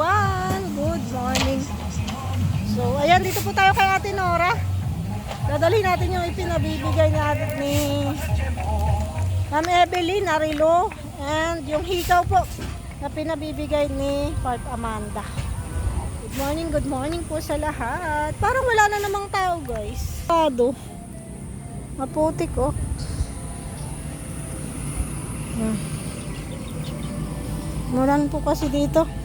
everyone! Good morning! So, ayan, dito po tayo kay Ate Nora. Dadalhin natin yung ipinabibigay natin ni Ma'am Evelyn Arilo and yung hikaw po na pinabibigay ni Part Amanda. Good morning, good morning po sa lahat. Parang wala na namang tao, guys. Tado. Maputik, oh. Hmm. Mulan po kasi dito.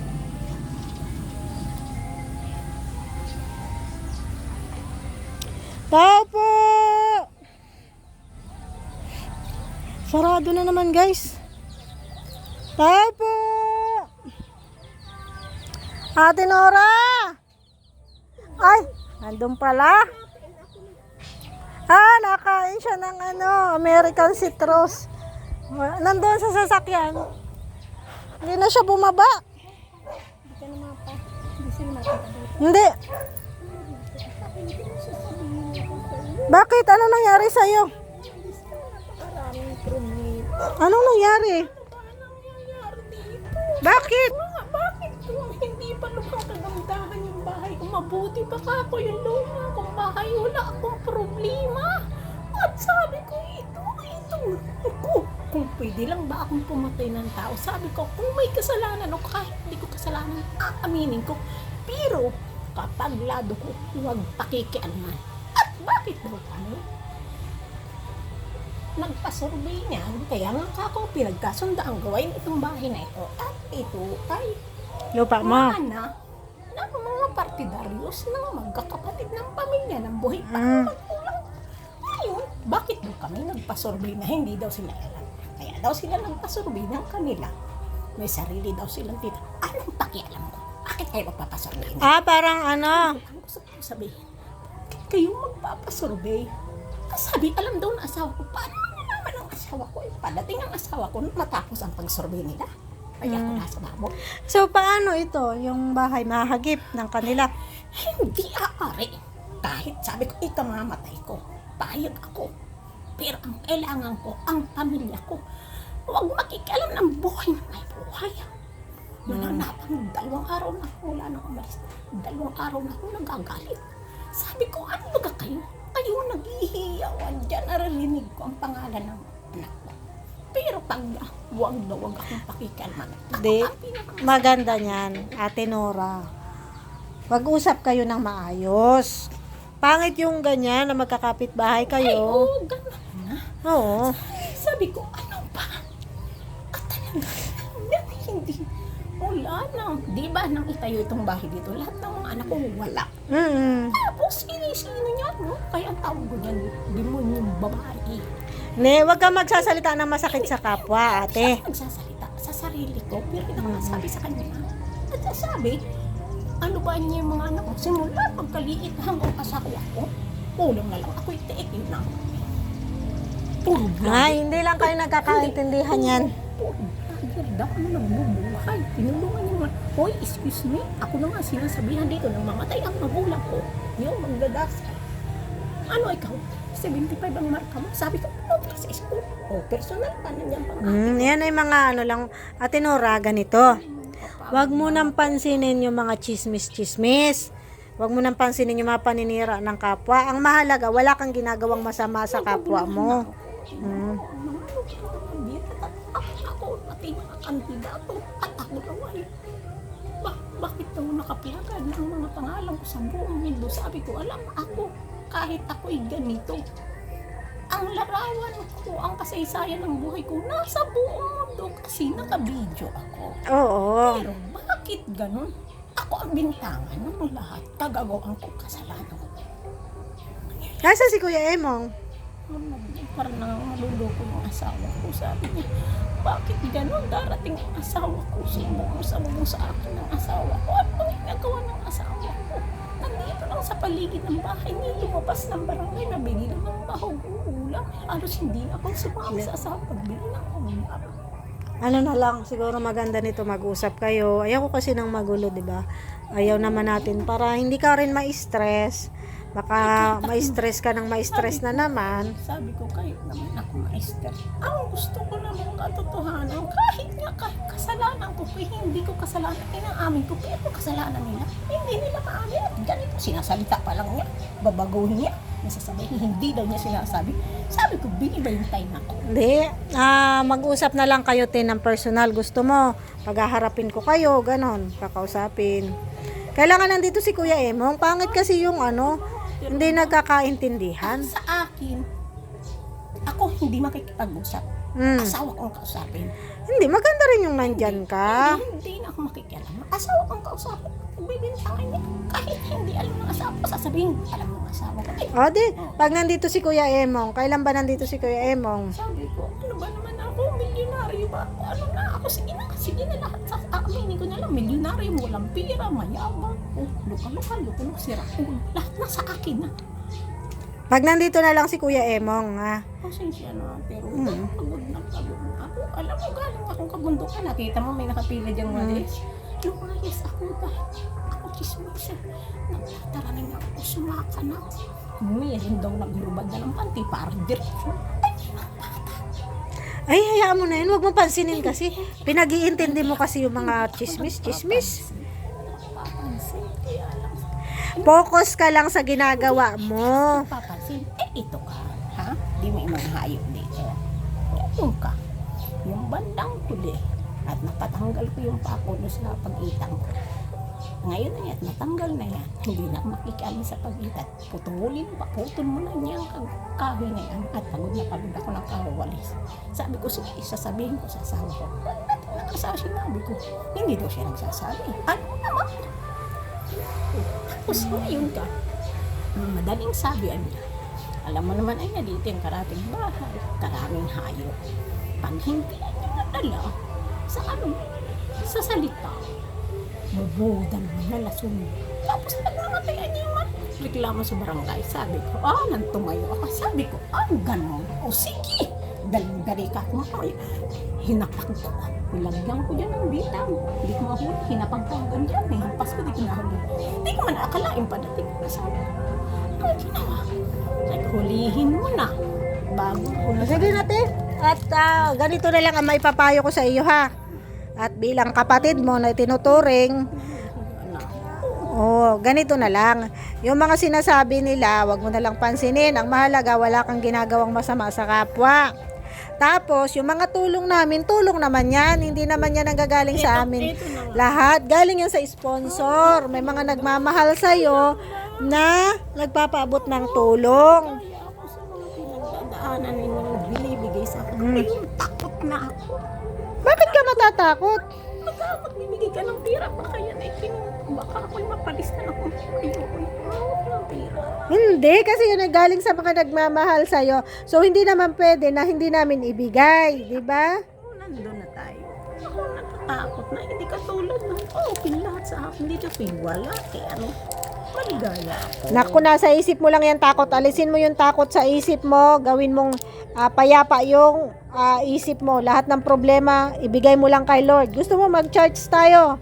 Tao po! Sarado na naman guys. Tao po! Ate Nora! Ay, nandun pala. Ah, nakain siya ng ano, American citrus. Nandun sa sasakyan. Hindi na siya bumaba. Hindi. Bakit? Ano nangyari sa'yo? Anong nangyari? Bakit? Bakit hindi pa lubhang kagandahan yung bahay ko? Mabuti pa ka ako yung luma kong bahay. Wala akong problema. At sabi ko, ito, ito. Kung, kung pwede lang ba akong pumatay ng tao, sabi ko, kung may kasalanan o kahit hindi ko kasalanan, aaminin ko. Pero, kapag lado ko, huwag pakikialaman. Bakit daw kami? Nagpasurvey niya, kaya nga ako pinagkasunda ang gawain itong bahay na ito. At ito kay Lupa mo. mana ng mga partidaryos ng magkakapatid ng pamilya ng buhay pa Mm. magkulang. Ngayon, bakit daw kami nagpasurvey na hindi daw sila alam? Kaya daw sila nagpasurvey ng kanila. May sarili daw silang tita. Anong pakialam ko? Bakit kayo magpapasurvey na? Ah, parang ano. Ang gusto ko sabihin, bakit kayo magpapasurvey? Sabi, alam daw ng asawa ko, paano naman ang asawa ko? Eh, padating ang asawa ko matapos ang pag-survey nila. Kaya ako Mm. nasa babo. So, paano ito? Yung bahay mahagip ng kanila. Hindi aari. Kahit sabi ko, ikamamatay ko. Payag ako. Pero ang kailangan ko, ang pamilya ko. Huwag makikialam ng buhay na may buhay. Nananapang dalawang araw na ako wala nang umalis. Dalawang araw na ako nagagalit. Sabi ko, ano ba kayo? Kayo naghihiyawan dyan. Naririnig ko ang pangalan ng anak ko. Pero pag huwag na huwag akong pakikialaman. Ako Di, ang pinaka- maganda niyan, Ate Nora. Pag-usap kayo ng maayos. Pangit yung ganyan na magkakapit bahay Ay, kayo. oo, ganun na. Oo. Sabi ko, ano ba? At talaga, hindi, hindi. Wala na. Di ba nang itayo itong bahay dito, lahat ng mga anak ko wala. Mm Tapos, sino-sino niya, no? Kaya ang tawag ko niyan, demonyong babae. Ne, wag kang magsasalita ng masakit sa kapwa, ate. Siya nagsasalita sa sarili ko, pero ito nga sabi sa kanya. At sabi, ano ba niya yung mga anak ko? Simula pagkaliit hanggang asawa ko, kulang na lang ako itiitin na. Puro Ay, hindi lang kayo nagkakaintindihan yan. Vlogger daw ano nagbubuhay. Tinulungan niya naman, Hoy, excuse me, ako na nga sinasabihan dito nang mamatay ang magulang ko. Yung magdadasal. Ano ikaw? 75 ang marka mo. Sabi ko, no, sa school. O, personal pa nandiyan pang Mm, yan ay mga ano lang, Ate Nora, ganito. Huwag mo nang pansinin yung mga chismis-chismis. Huwag mo nang pansinin yung mga paninira ng kapwa. Ang mahalaga, wala kang ginagawang masama sa kapwa mo. Mm. Pati mga kandidato, at ako daw ay, ba, bakit daw nakaplagan ang mga pangalan ko sa buong mundo? Sabi ko, alam ako, kahit ako'y ganito, ang larawan ko, ang kasaysayan ng buhay ko, nasa buong mundo kasi nakabidyo ako. Oo. Pero bakit ganun? Ako ang bintangan ng lahat. Kagagawan ko kasalanan ko. Nasa si Kuya Emong? Parang nang maluloko yung asawa ko. Sabi niya, bakit ganun darating ang asawa ko? Sumubong sa akin ng asawa ko. Ano bang ginagawa ng asawa ko? Nandito lang sa paligid ng bahay niya, lumabas ng barangay, nabili ng mga bahog ulam. Alos hindi ako sumama sa asawa pagbili ng ulam. Ano na lang, siguro maganda nito mag-usap kayo. Ayaw ko kasi ng magulo, di ba? Ayaw naman natin para hindi ka rin ma-stress. Baka ma-stress ka ng ma-stress na naman. Sabi ko, kahit naman ako maester. Ang gusto ko naman katotohanan, kahit nga kahit kasalanan ko, eh, hindi ko kasalanan, inaamin ko, pero kasalanan nila, hindi nila maamin. At ganito, sinasalita pa lang niya, babaguhin niya, nasasabihin, hindi daw niya sinasabi. Sabi ko, binibayintay na ako. Hindi, ah, mag-usap na lang kayo tin ng personal. Gusto mo, paghaharapin ko kayo, ganon, kakausapin. Kailangan nandito si Kuya Emong. Pangit kasi yung ano, hindi nagkakaintindihan. Sa akin, ako hindi makikipag-usap. Mm. Asawa kong kausapin. Hindi, maganda rin yung nandyan ka. Hindi, hindi na ako makikialam. Asawa kong kausapin. Bibintangan niya. Kahit hindi alam ng asawa ko, sasabihin, alam ng asawa ko. Ay, O di, pag nandito si Kuya Emong, kailan ba nandito si Kuya Emong? sabi ko, ano ba naman ako? Milyonaryo ba? ako? Ano na ako? Sige na, sige na lahat. Sa aminin ko na lang, milyonaryo, walang pira, mayabang. Oh, luka-luka, luka-luka, sira. Oh, lahat na sa akin na. Pag nandito na lang si Kuya Emong, ha? Pasensya na, pero Mm. pagod na pagod na ako. Alam mo, galing akong kabundukan. Nakita mo, may nakapila diyang walis. Lumayas ako dahil ako chismosa. Nagtataraning ako, sumaka na. Meron daw nagrubad na ng panty para diretso. Ay, hayaan mo na yun. Huwag mo pansinin kasi. Pinag-iintindi mo kasi yung mga chismis, chismis. Focus ka lang sa ginagawa mo. Papansin, eh ito ka, ha? Di mo imang hayop dito. Yung ka, yung bandang huli. At napatanggal ko yung pakulo sa pag-itang ko. Ngayon na yan, natanggal na yan. Hindi na ako makikialam sa pag-itat. Putulin pa, putol mo na niya ang kahoy na yan. At pagod na pagod ako ng kawawalis. Sabi ko, sige, isasabihin ko sa asawa ko. Ba't nakasawa sinabi ko? Hindi daw siya nagsasabi. Ano naman? Tapos ngayon ka, madaling sabi niya, alam mo naman ay dito yung karating bahay, karaming hayop. Pag hindi niya nadala, sa ano, sa salita, mabudan mo na lasun. Tapos pag namatay niya ano, reklamo sa barangay. Sabi ko, ah, nang tumayo ako. Sabi ko, ah, ganon. O sige, daling-dali ka kumakoy. Hinapak ko. Nilagyan ko dyan ng bitang. Hindi ko mahuli. Hinapang ko hanggang dyan. Eh. Hampas ko, di ko nahuli. Hindi ko man akalain pa dating ko sa Ano ginawa? Sabi ko, hulihin mo na. Bago huli. Sige natin. At ah, ganito na lang ang maipapayo ko sa iyo ha. At bilang kapatid mo na tinuturing, oh, ganito na lang. Yung mga sinasabi nila, wag mo na lang pansinin. Ang mahalaga, wala kang ginagawang masama sa kapwa. Tapos, yung mga tulong namin, tulong naman yan. Hindi naman yan ang gagaling sa amin. Lahat, galing yan sa sponsor. May mga nagmamahal sa'yo na nagpapaabot ng tulong. Pinagdadaanan ninyong binibigay sa akin. Na ako. Bakit ka matatakot? Baka magbibigay ka ng pira, baka yan ay kin... Baka ako'y mapalistan ako. Ayoko ng pira. Hindi, kasi yun ay galing sa mga nagmamahal sa'yo. So, hindi naman pwede na hindi namin ibigay, di ba? Nandun na tayo. Ako natatakot na. Hindi katulad ng okay lahat sa akin. Dito wala. Kaya ano, maligaya. Naku, nasa isip mo lang yan takot. Alisin mo yung takot sa isip mo. Gawin mong ah, payapa yung ah, isip mo. Lahat ng problema, ibigay mo lang kay Lord. Gusto mo mag-church tayo?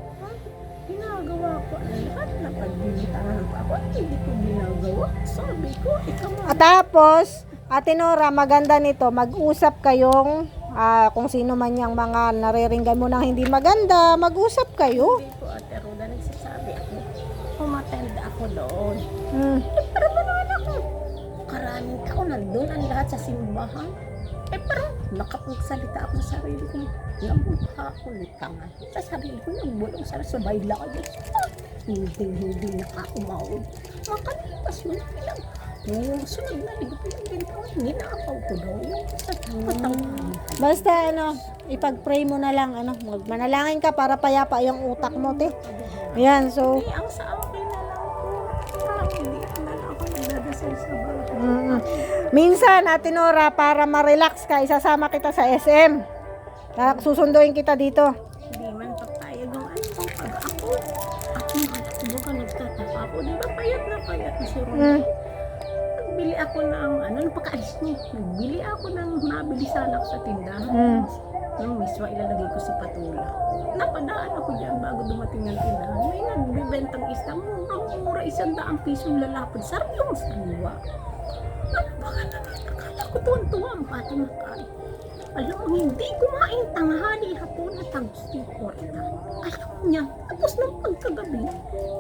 Ginagawa ko lahat na pagbibitahan pa ako. Hindi ko ginagawa. Sabi ko, ikaw. At tapos, Ate Nora, maganda nito, mag-usap kayong ah, kung sino man yung mga nariringgan mo ng hindi maganda, mag-usap kayo. Hindi ko, Ate Roda, nagsasabi ako. Umatend ako doon. Hmm. Eh, pero gano'n ako. Karaming taon nandun ang lahat sa simbahan. Eh, pero nakapagsalita ako sa sarili ko. Namukha ako ng tanga. Sa sarili ko, nagbulong sa sabay lakad. Hindi, hindi nakaumawag. Makalipas yun lang. Yung sunod na ligo ko yung ginagawa, ninakaw ko daw yung sa. Basta ano, ipag-pray mo na lang, ano, magmanalangin ka para payapa yung utak mo, te. Ayan, so, Eh, ang sa akin mm minsan, Ate Nora, para ma-relax ka, isasama kita sa SM. Ta- Susunduin kita dito. Hindi man papayag ang ano pag ako. At yung anak ko ka nagtataka ako. Di ba payat na payat na si Ron? Mm. Nagbili ako ng ano, nung pagkaalis niya. Nagbili ako ng nabili sana ako sa tindahan. Mm. Nung miswa ilalagay ko sa patula. Napadaan ako dyan bago dumating ang tindahan. May nagbibentang isang murang-mura isang daang pisong lalapad. Sarap yung sariwa. Ano naman? Akala ko tuwan-tuwa ang bata mo, hindi kumain tanghali hapon at. Alam mo niya, tapos ng pagkagabi,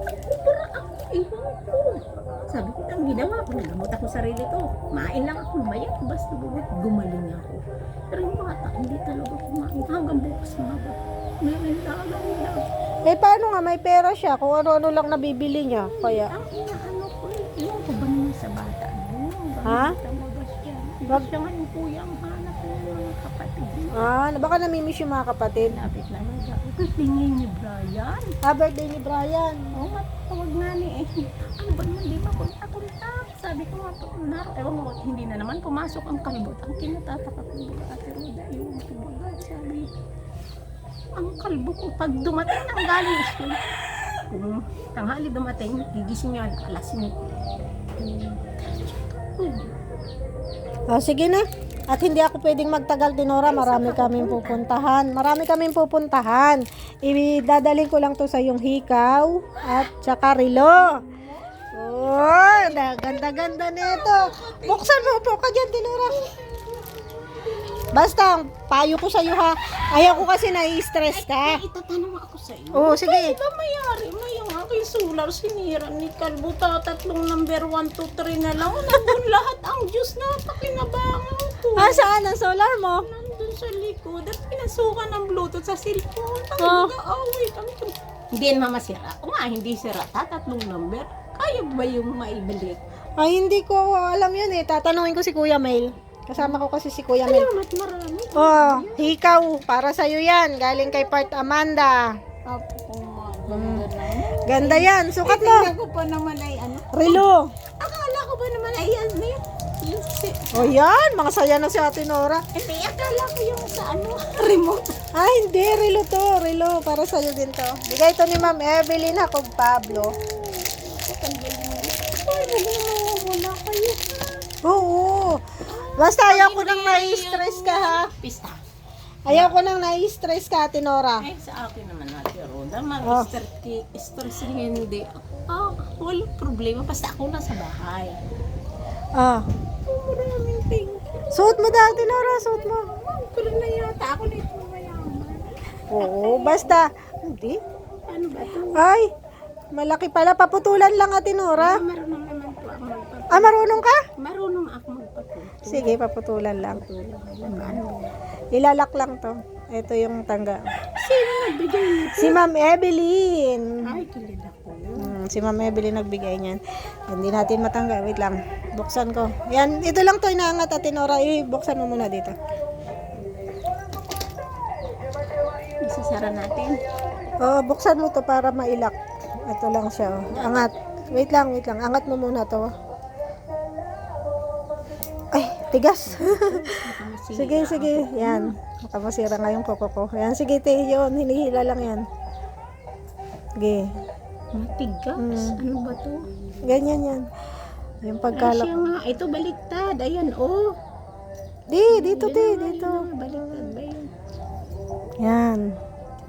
nagkubura ako, iwan ko. Sabi ko, ang ginawa ko, nagamot ako sarili ko. Main lang ako, mayat, basta buwit, gumaling ako. Pero yung bata, hindi talaga kumain hanggang bukas mga Meron lang lang. Eh, paano nga? May pera siya. Kung ano-ano lang nabibili niya. Kaya, Ang inaano ko, eh, iwan ko ba naman sa bata? Ano, Ha? Wag- siya nga yung kuyang kapatid. Ah, baka namimiss yung mga kapatid. Lapit na siya. Ito tingin ni Brian. Ah, birthday ni Brian. Oo nga, tawag nga ni eh. Ano ba naman, di ba punta-punta? Sabi ko nga, na, ewan ko, hindi na naman pumasok ang kalbot. Ang kinatataka ko ba, Ate Roda, yung kumbaga, sabi, ang kalbo ko, pag dumating ang galing school, kung tanghali dumating, gigising niya alas 5. Hmm. Oh, sige na. At hindi ako pwedeng magtagal, Tinora. Marami kaming pupuntahan. Marami kaming pupuntahan. Idadaling ko lang to sa yung hikaw at saka rilo. Oh, ganda-ganda nito. Buksan mo po ka dyan, Tinora. Basta, payo ko sa'yo ha. Ayaw ko kasi nai-stress ka. Ay, itatanong ako sa iyo. Oo, sige. Di ba mayari mo yung aking solar sinira ni Kalbo ta tatlong number 1, 2, 3 na lang. Nandun lahat ang Diyos na pakinabangan ko. Ah, saan ang solar mo? Nandun sa likod at pinasukan ng bluetooth sa cellphone. Ang Oh. nag-aaway kami. Hindi naman masira. O nga, hindi sira. Ta, tatlong number. Kaya ba yung maibalik? Ay, hindi ko alam yun eh. Tatanungin ko si Kuya Mail. Kasama ko kasi si Kuya Mail. Salamat marami. Oh, hikaw. Para sa'yo yan. Galing kay Part Amanda. Hmm. mga ganda yan. Sukat mo. Tingnan ko pa naman ay ano. Rilo. Akala ko ba naman ay yan na yun? O yan. Mga saya na si Ate Nora. Hindi, akala ko yung sa ano, remote. Ah, hindi. Rilo to. Rilo. Para sa'yo din to. Bigay to ni Ma'am Evelyn Hakog Pablo. Ay, wala kayo. Oo. Basta ayaw ko nang nai-stress ka ha. Pista. Ayaw ko nang nai-stress ka, Ate Nora. Ay, sa akin naman natin, Roda. Oh. Mag-stress stress hindi. Ah, walang problema. Basta ako na sa bahay. Ah. Oh, maraming you. Suot mo daw, Ate Nora. Suot mo. Pero na yata ako na ito mayaman. Oo. Basta. Hindi. Ano ba ito? Ay. Malaki pala. Paputulan lang, Ate Nora. Marunong naman po ako magpatuloy. Ah, marunong ka? Marunong ako magpatuloy. Sige, paputulan lang. Ilalak lang to. Ito yung tangga. Sino nagbigay nito? Si Ma'am Evelyn. Ay, kilala ko yun. Hmm, si Ma'am Evelyn nagbigay niyan. Hindi natin matangga. Wait lang. Buksan ko. Yan, ito lang to inaangat at Nora. Eh, buksan mo muna dito. Isasara natin. Oh, buksan mo to para mailak. Ito lang siya. oh. Angat. Wait lang, wait lang. Angat mo muna to. Ay, tigas. sige, sige. Yan. Baka masira nga yung koko ko. Yan, sige, te. Yun, hinihila lang yan. Sige. Matigas. Mm. Ano ba to? Ganyan yan. Yung Ay, pagkalak. siya nga. Ito baliktad. Ayan, oh. Di, dito, te. Dito. Baliktad ba yun? Yan.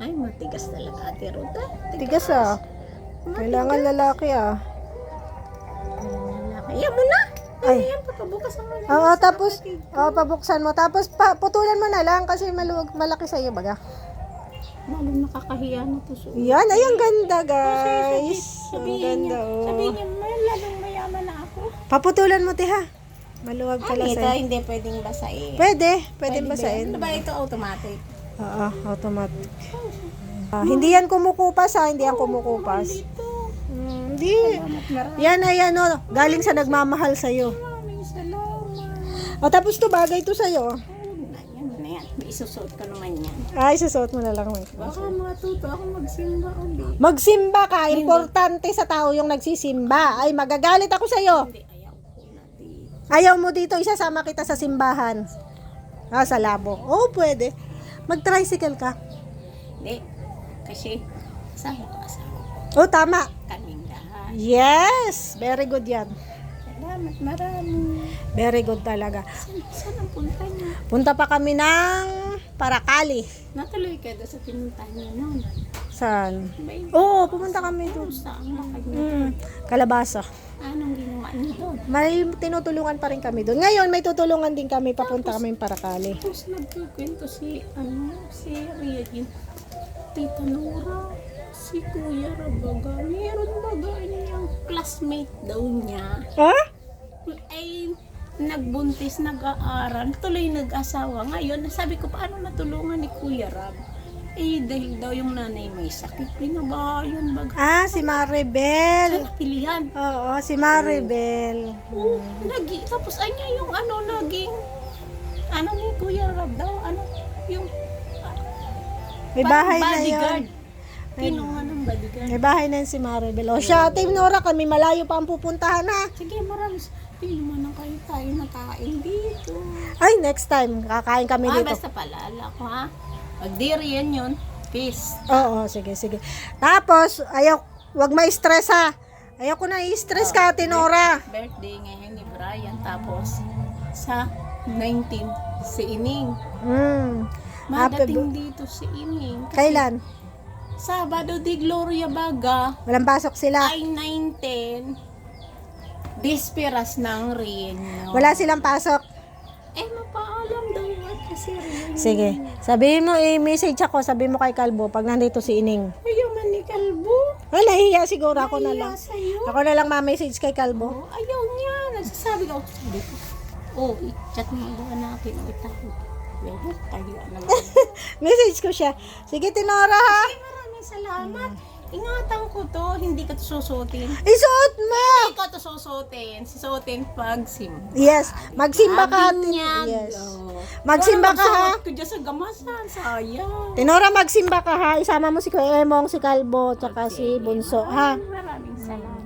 Ay, matigas talaga, Ate Ruta. Tigas ah. Kailangan lalaki ah. Kaya mo na. Ay. Ayan, pagkabukas ang mga. Oo, tapos, oh, pabuksan mo. Tapos, pa, putulan mo na lang kasi maluwag, malaki sa'yo baga. Malong nakakahiya na to. So. Yan, ay, ang ganda, guys. Ang Sabihin ganda, niya, oh. sabihin niya, may lalong mayaman na ako. Paputulan mo, tiha. Maluwag pala ito, sa'yo. hindi pwedeng basahin. Pwede, pwede basahin. Ano ba ito automatic? Oo, automatic. Ah, hindi yan kumukupas ha, hindi yan kumukupas. Ito. Hindi. Salamat marami. Yan ay ano, galing sa nagmamahal sa'yo. Maraming salamat. O, tapos to bagay to sa'yo. Oh, na yan, na yan. Isusuot ko naman yan. Ay, susuot mo na lang. Baka matuto ako magsimba ulit. Magsimba ka, importante sa tao yung nagsisimba. Ay, magagalit ako sa'yo. Hindi, ayaw ko na dito. Ayaw mo dito, isasama kita sa simbahan. Ah, sa labo. Oo, pwede. Mag-tricycle ka. Hindi. Kasi, asawa ko, asawa ko. Oh, tama. Kaming. Yes! Very good yan. Salamat, marami. Very good talaga. Saan, saan ang punta niya? Punta pa kami ng Parakali. Natuloy ka doon sa pinuntahan niya noon. Saan? May Oo, pumunta kami doon. lakad niya? Mm, kalabasa. Anong ginawa niya doon? May tinutulungan pa rin kami doon. Ngayon, may tutulungan din kami. Papunta kami Parakali. Tapos nagkikwento si, ano, si Regine, Tita Nora, si Kuya Rabaga, meron baga niyang classmate daw niya. Ha? Ay, nagbuntis, nag-aaral, tuloy nag-asawa. Ngayon, sabi ko, paano natulungan ni Kuya Rab? Eh, dahil daw yung nanay may sakit, pinabahayan baga. Ah, si Maribel. Sa pilihan. Oo, si Maribel. Oo, nagi, tapos anya yung ano, naging, ano ni Kuya Rab daw, ano, yung May bahay na yun. bodyguard. Kinuha ng bodyguard. May bahay na yun si Maribel. O siya, Team Nora, kami malayo pa ang pupuntahan ha. Sige, maraming. Hindi naman na kayo tayo nakain dito. Ay, next time, kakain kami Ah, dito. basta paalala ko ha. Pag di yan yun, peace. Oo, sige, sige. Tapos, ayaw, wag ma-stress ha. Ayaw ko na i-stress ka, Ate Nora. Birthday ngayon ni Brian. Tapos, sa 19, si Ining. Hmm. Happy Madating dito si Ining. Kasi Kailan? Sabado di Gloria Baga Walang pasok sila. ay 19. Disperas ng reunion. Wala silang pasok. Eh, mapaalam daw at kasi reunion. Sige. Sabihin mo, i-message ako. Sabihin mo kay Kalbo pag nandito si Ining. Ayaw man ni Kalbo. Ay, nahihiya siguro ako na lang. Sa'yo. Ako na lang ma-message kay Kalbo. Oh, ayaw niya. Nagsasabi ko. Sabi ko, oh, i-chat mo doon natin. Itawag. Message ko siya. Sige, Tinora ha. Maraming salamat. Ingatan ko to. Hindi ka to susutin. Isuot mo! Hindi ka to susutin. Susutin pag sim. Yes. Magsimba ka. Sabi niya, Yes. oh. Magsimba ka, ha? Ko dyan sa gamasan. Sayang. Tinora, magsimba ka ha. Isama mo si Kuya Emong, si Kalbo, tsaka si Bunso ha. Maraming salamat.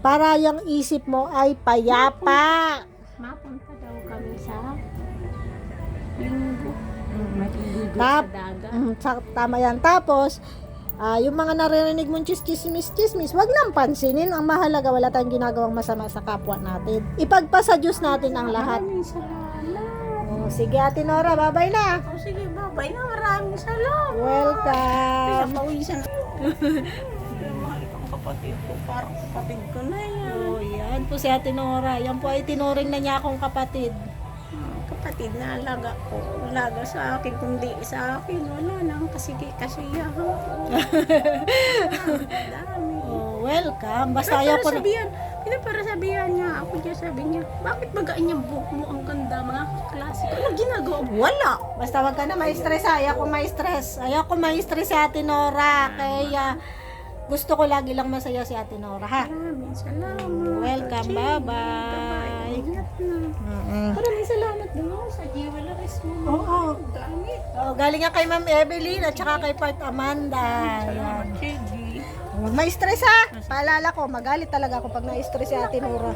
Para yung isip mo ay payapa. Mapunta daw kami sa linggo. Maliligo sa Tap- dagat. Mm, sa- tama yan. Tapos, ah, yung mga naririnig mong chismis, chismis, wag nang pansinin. Ang mahalaga, wala tayong ginagawang masama sa kapwa natin. Ipagpasa Diyos natin ang lahat. Maraming salamat. Oh, sige, Ate Nora, babay na. O sige, babay na. Maraming salamat. Welcome. Pawisan. Mahal kang kapatid ko. Parang kapatid ko na yan. Oh, yan po si Ate Nora. Yan po ay tinuring na niya akong kapatid. Kapatid na alaga ko. Alaga sa akin. Kundi sa akin, wala nang kasigi kasiyahan ko. Dami. Oh, welcome. Basta Ay, ayaw pero ko na... sabihan, pinapara sabihan niya, ako niya sabi niya, bakit bagaan yung buhok mo ang ganda, mga klase ko? Ano ginagawa? mo? Wala! Basta wag ka na ma-stress. Ayaw ko ma-stress. Ayaw ko ma-stress si Ate Nora. Kaya gusto ko lagi lang masaya si Ate Nora ha. Maraming salamat. Welcome. Bye-bye. Ingat na. Maraming salamat sa jewelries mo. Oo. Gamit. Oh, galing nga kay Ma'am Evelyn at saka kay Part Amanda. Sige. Huwag ma-stress ha. Paalala ko, magalit talaga ako pag na-stress si Ate Nora.